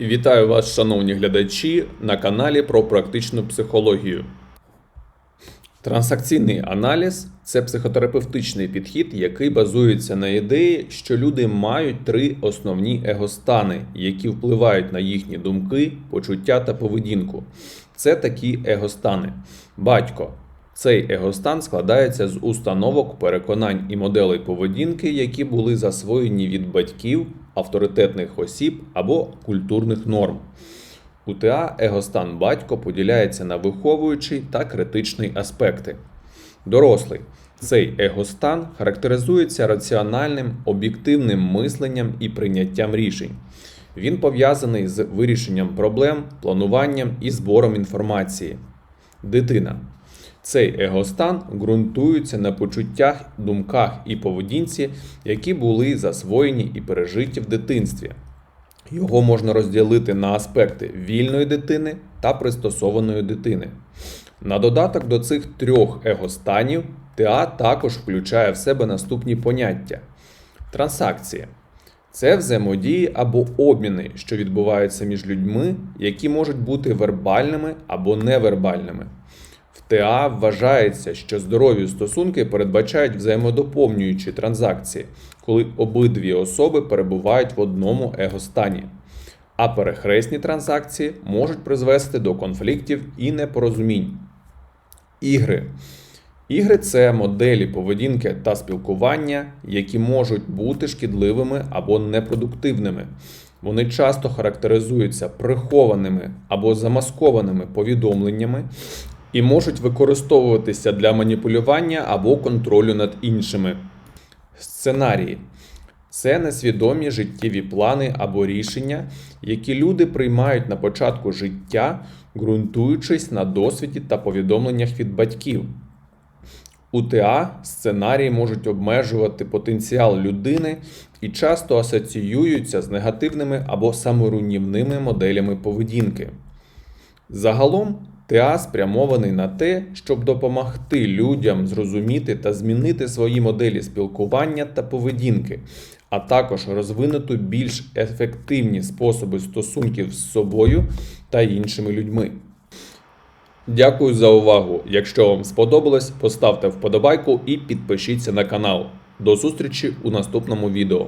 Вітаю вас, шановні глядачі, на каналі про практичну психологію. Трансакційний аналіз це психотерапевтичний підхід, який базується на ідеї, що люди мають три основні егостани, які впливають на їхні думки, почуття та поведінку. Це такі егостани: батько. Цей егостан складається з установок, переконань і моделей поведінки, які були засвоєні від батьків, авторитетних осіб або культурних норм. У ТА егостан батько поділяється на виховуючий та критичний аспекти. Дорослий. Цей егостан характеризується раціональним, об'єктивним мисленням і прийняттям рішень. Він пов'язаний з вирішенням проблем, плануванням і збором інформації. Дитина. Цей егостан ґрунтується на почуттях, думках і поведінці, які були засвоєні і пережиті в дитинстві. Його можна розділити на аспекти вільної дитини та пристосованої дитини. На додаток до цих трьох егостанів ТА також включає в себе наступні поняття: трансакції це взаємодії або обміни, що відбуваються між людьми, які можуть бути вербальними або невербальними. В ТА вважається, що здорові стосунки передбачають взаємодоповнюючі транзакції, коли обидві особи перебувають в одному егостані. А перехресні транзакції можуть призвести до конфліктів і непорозумінь. Ігри. Ігри це моделі поведінки та спілкування, які можуть бути шкідливими або непродуктивними. Вони часто характеризуються прихованими або замаскованими повідомленнями і можуть використовуватися для маніпулювання або контролю над іншими. Сценарії це несвідомі життєві плани або рішення, які люди приймають на початку життя, ґрунтуючись на досвіді та повідомленнях від батьків. У ТА сценарії можуть обмежувати потенціал людини і часто асоціюються з негативними або саморуйнівними моделями поведінки. Загалом, ТА спрямований на те, щоб допомогти людям зрозуміти та змінити свої моделі спілкування та поведінки, а також розвинути більш ефективні способи стосунків з собою та іншими людьми. Дякую за увагу. Якщо вам сподобалось, поставте вподобайку і підпишіться на канал. До зустрічі у наступному відео.